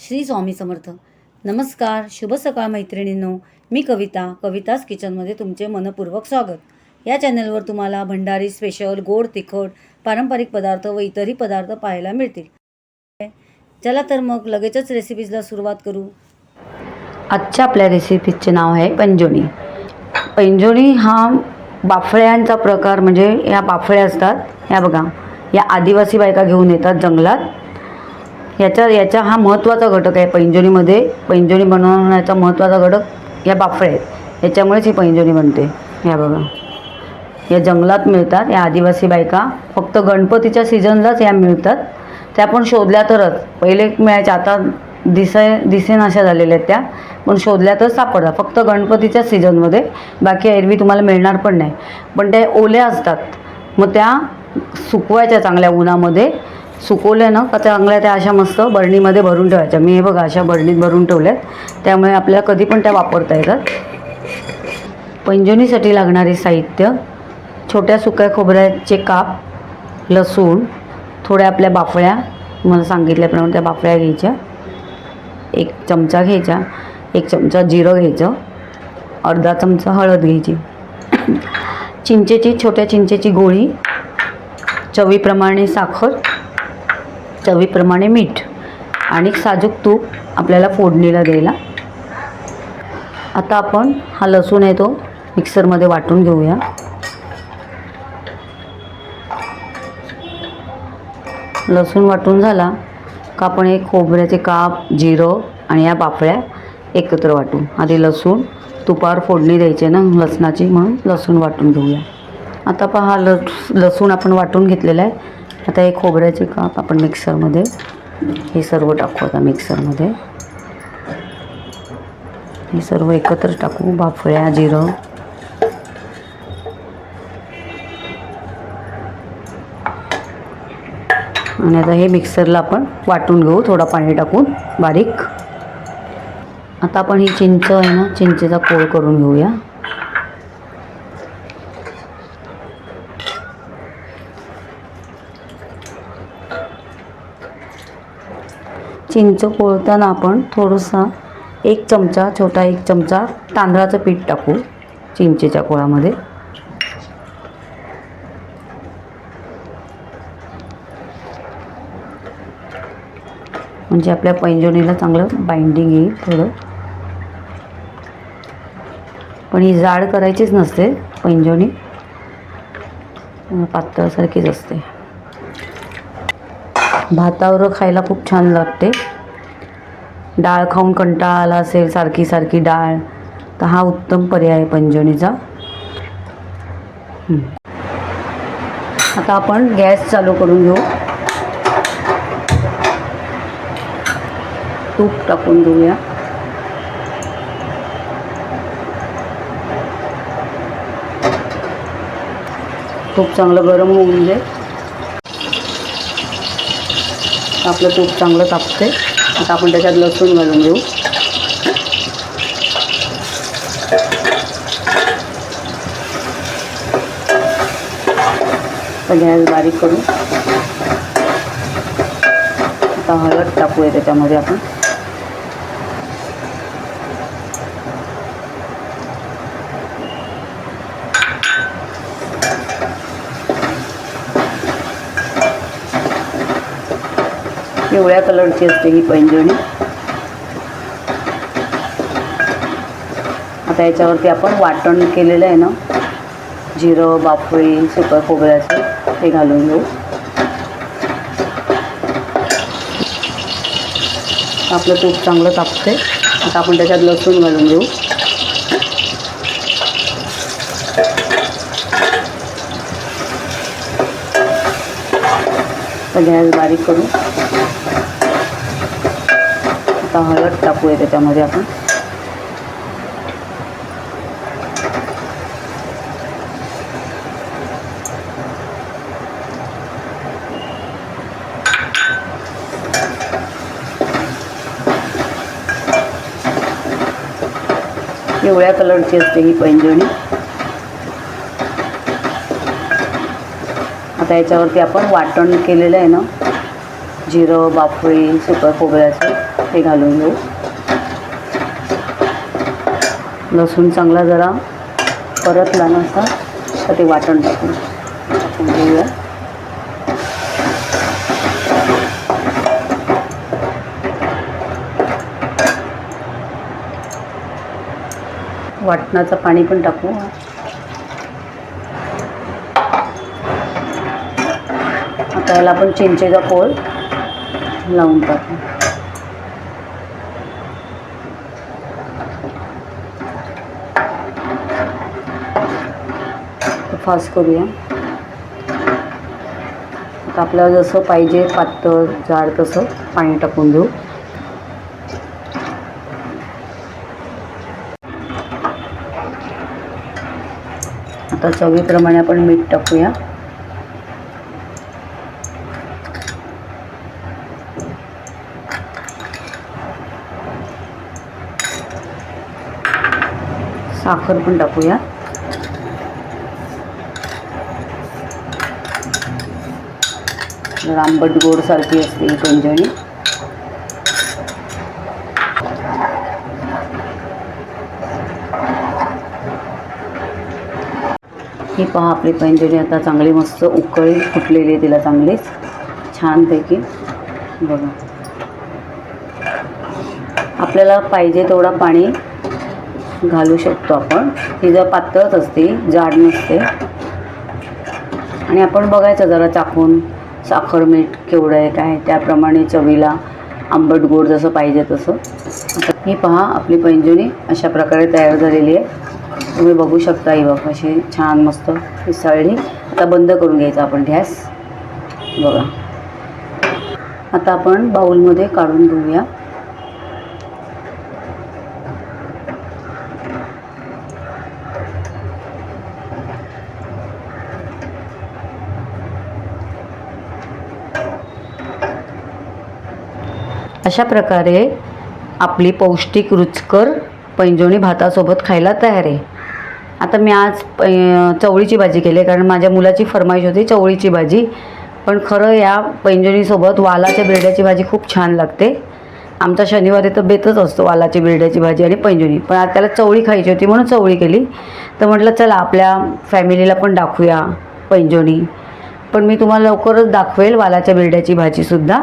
श्री स्वामी समर्थ. नमस्कार शुभ सकाळ मैत्रिणींनो. मी कविता कविताज किचनमध्ये तुमचे मनपूर्वक स्वागत. या चॅनलवर तुम्हाला भंडारी स्पेशल गोड तिखट पारंपरिक पदार्थ व इतरही पदार्थ पाहायला मिळतील. चला तर मग लगेचच रेसिपीजला सुरुवात करू. आजच्या आपल्या रेसिपीजचे नाव आहे पंजोणी. पैंजोणी हा बाफळ्यांचा प्रकार म्हणजे या बाफळ्या असतात. ह्या बघा या आदिवासी बायका घेऊन येतात जंगलात. याचा याचा हा महत्त्वाचा घटक आहे पैंजणीमध्ये. पैंजणी बनवण्याचा महत्त्वाचा घटक या बाफळ्या आहेत. याच्यामुळेच ही पैंजणी बनते. ह्या बघा. या जंगलात मिळतात. या आदिवासी बायका फक्त गणपतीच्या सीझनलाच या मिळतात. त्या पण शोधल्या तरच. पहिले मिळायच्या आता दिसाय दिसेनाशा झालेल्या आहेत त्या. पण शोधल्या तर सापडतात. फक्त गणपतीच्या सीझनमध्ये. बाकी एरवी तुम्हाला मिळणार पण नाही. पण त्या ओल्या असतात. मग त्या सुकवायच्या चांगल्या उन्हामध्ये. सुकवल्या ना का चांगल्या त्या अशा मस्त बरणीमध्ये भरून ठेवायच्या. मी हे बघा अशा बरणीत भरून ठेवल्यात. त्यामुळे आपल्याला कधी पण त्या वापरता येतात. पैंजणीसाठी लागणारे साहित्य छोट्या सुक्या खोबऱ्याचे काप लसूण थोड्या आपल्या बाफळ्या मला सांगितल्याप्रमाणे त्या बाफळ्या घ्यायच्या. एक चमचा घ्यायचा एक चमचा जिरं घ्यायचं अर्धा चमचा हळद घ्यायची. चिंचेची छोट्या चिंचेची गोळी चवीप्रमाणे साखर चवीप्रमाणे मीठ आणि साजूक तूप आपल्याला फोडणीला द्यायला. आता आपण हा लसूण आहे तो मिक्सरमध्ये वाटून घेऊया. लसूण वाटून झाला का आपण एक खोबऱ्याचे काप जिरं आणि या पापळ्या एकत्र वाटू आधी लसूण तुपावर फोडणी द्यायची ना लसणाची म्हणून लसूण वाटून घेऊया. आता पहा लस लसूण आपण वाटून घेतलेला आहे. आता हे खोबऱ्याचे काप आपण मिक्सरमध्ये हे सर्व टाकू आता मिक्सरमध्ये. हे सर्व एकत्र टाकू बाफळ्या जिरं. आणि आता हे मिक्सरला आपण वाटून घेऊ थोडा पाणी टाकून बारीक. आता आपण ही चिंच आहे ना चिंचेचा कोळ करून घेऊया. चिंच कोळताना आपण थोडंसं एक चमचा छोटा एक चमचा तांदळाचं पीठ टाकू चिंचेच्या कोळामध्ये. म्हणजे आपल्या पैंजणीला चांगलं बाइंडिंग येईल थोडं. पण ही जाड करायचीच नसते पैंजणी. पातळसारखीच असते. भातावर खायला खूप छान लागते. डाळ खाऊन कंटाळा आला असेल सारखी सारखी डाळ तर हा उत्तम पर्याय आहे पंजणीचा आता आपण गॅस चालू करून घेऊ. तूप टाकून घेऊया. तूप चांगलं गरम होऊन दे आपलं तूप चांगलं तापते. आता आपण त्याच्यात लसूण घालून घेऊ. गॅस बारीक करू. आता हळद टाकूया त्याच्यामध्ये आपण. पिवळ्या कलरची असते ही पैंजणी. आता याच्यावरती आपण वाटण केलेलं आहे ना. जिरं बाफळी सुकं खोबऱ्याचं हे घालून घेऊ. आपलं तूप चांगलं तापते आता आपण त्याच्यात लसूण घालून घेऊ. तर गॅस बारीक करू. आता हळद टाकूया त्याच्यामध्ये आपण. पिवळ्या कलरची असते ही पैंजणी. आता याच्यावरती आपण वाटण केलेलं आहे ना. जिरं बापळी सुकं खोबऱ्याचं हे घालून घेऊ. लसूण चांगला जरा परतला नसता तर ते वाटण टाकून टाकून घेऊया. वाटणाचं पाणी पण टाकू. आता याला आपण चिंचेचा कोळ लावून टाकू. फास करूया. आता आपल्याला जसं पाहिजे पातळ जाड तसं पाणी टाकून देऊ. आता चवीप्रमाणे आपण मीठ टाकूया. साखर पण टाकूया. आंबट गोडसारखी असते ही पंजणी ही पहा आपली पैंजणी आता चांगली मस्त उकळी फुटलेली आहे तिला चांगलीच. छानपैकी. बघा. आपल्याला पाहिजे तेवढा पाणी घालू शकतो आपण. ही जर पातळच असते जाड नसते. आणि आपण बघायचं जरा चाकून. साखर मीठ केवढं आहे काय त्याप्रमाणे चवीला आंबट गोड जसं पाहिजे तसं. ही पहा आपली पैंजणी अशा प्रकारे तयार झालेली आहे. तुम्ही बघू शकता ही बघ अशी छान मस्त पिसाळली आता बंद करून घ्यायचा आपण गॅस. बघा. आता आपण बाऊलमध्ये काढून घेऊया. अशा प्रकारे आपली पौष्टिक रुचकर पैंजोणी भातासोबत खायला तयार आहे. आता मी आज पै चवळीची भाजी केली आहे कारण माझ्या मुलाची फरमाईश होती चवळीची भाजी. पण खरं या पैंजणीसोबत वालाच्या बिरड्याची भाजी खूप छान लागते. आमचा शनिवारी तर बेतच असतो वालाची बिरड्याची भाजी आणि पैंजणी. पण आज त्याला चवळी खायची होती म्हणून चवळी केली. तर म्हटलं चला आपल्या फॅमिलीला पण दाखवूया पैंजणी. पण मी तुम्हाला लवकरच दाखवेल वालाच्या बिरड्याची भाजीसुद्धा.